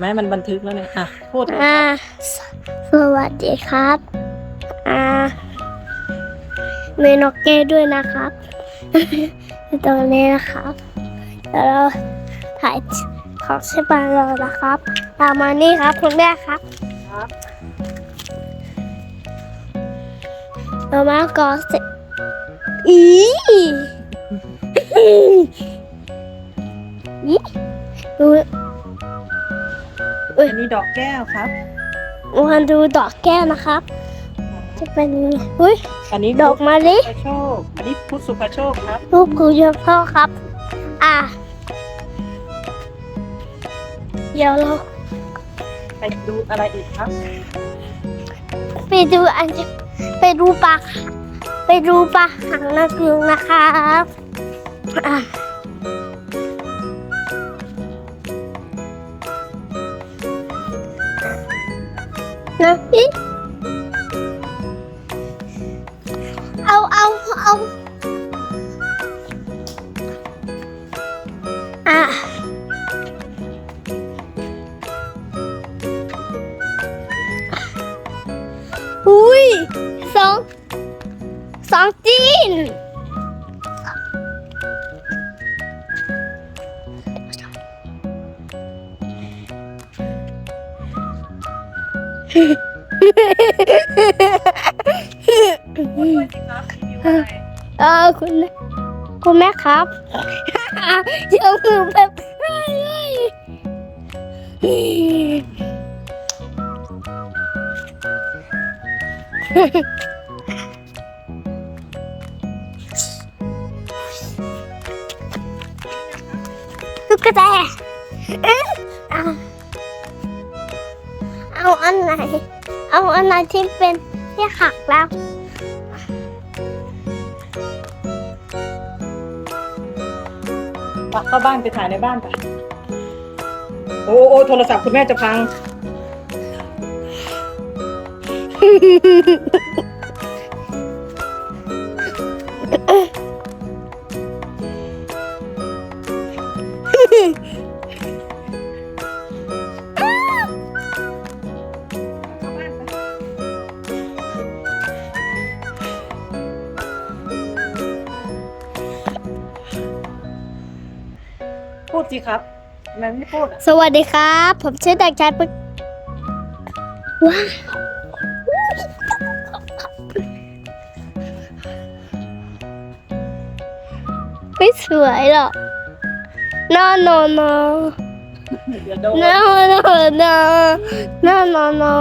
แม่มันบันทึกแล้วเนี่ยอะพูดอ่าสสวัสดีครับ อ่าเมนอกเก้ด้วยนะครับตรงนี้นะครับเดี๋ยวเราถ่ายของเชฟบานเรานะครับ ตามมานี่ครับคุณแม่ครับครับเรามาก่อเสร็จอีอีดู อันนี้ดอกแก้วครับ มาดูดอกแก้วนะครับ จะเป็นยังไงอุ้ยอันนี้ดอกมะลิพุทธโชค อันนี้พุทธสุภโชคครับ รูปครูเยอะพ่อครับ อะ เดี๋ยวเราไปดูอะไรอีกครับ ไปดูอันไปดูปลาไปดูปลาหางนกยุงนะครับ อะ นะอีเอาเอาเอาอะอุ้ยสองสองจีน เออคุณคุณแม่ครับเดี๋ยวมือแบบเฮ้ยเฮ้ยตุ๊กตา เอาอันไหน เอาอันไหนที่เป็นที่หักแล้วไปเข้าบ้านไปถ่ายในบ้านไปโอ้โอ้โทรศัพท์คุณแม่จะพัง พูดสิครับทำไมไม่พูดอะสวัสดีครับ ผมชื่อเด็กชายปึ๊กว้าวไม่สวยหรอก no no no เดี๋ยวโดน no no no no no no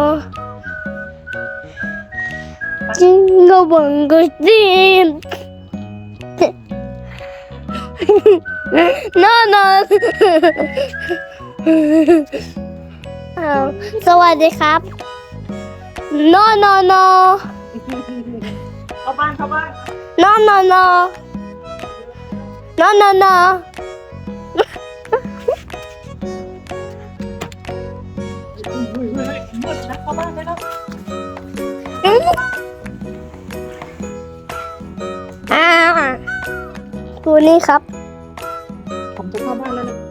จิงกะบังกะจีน no no อ้าวสวัสดีครับ no no no เข้าบ้านเข้าบ้าน no no no no no no อุ้ยอุ้ยอุ้ยมืดนะเข้าบ้าน ดูนี่ครับ ผมจะเข้าบ้านแล้วนะ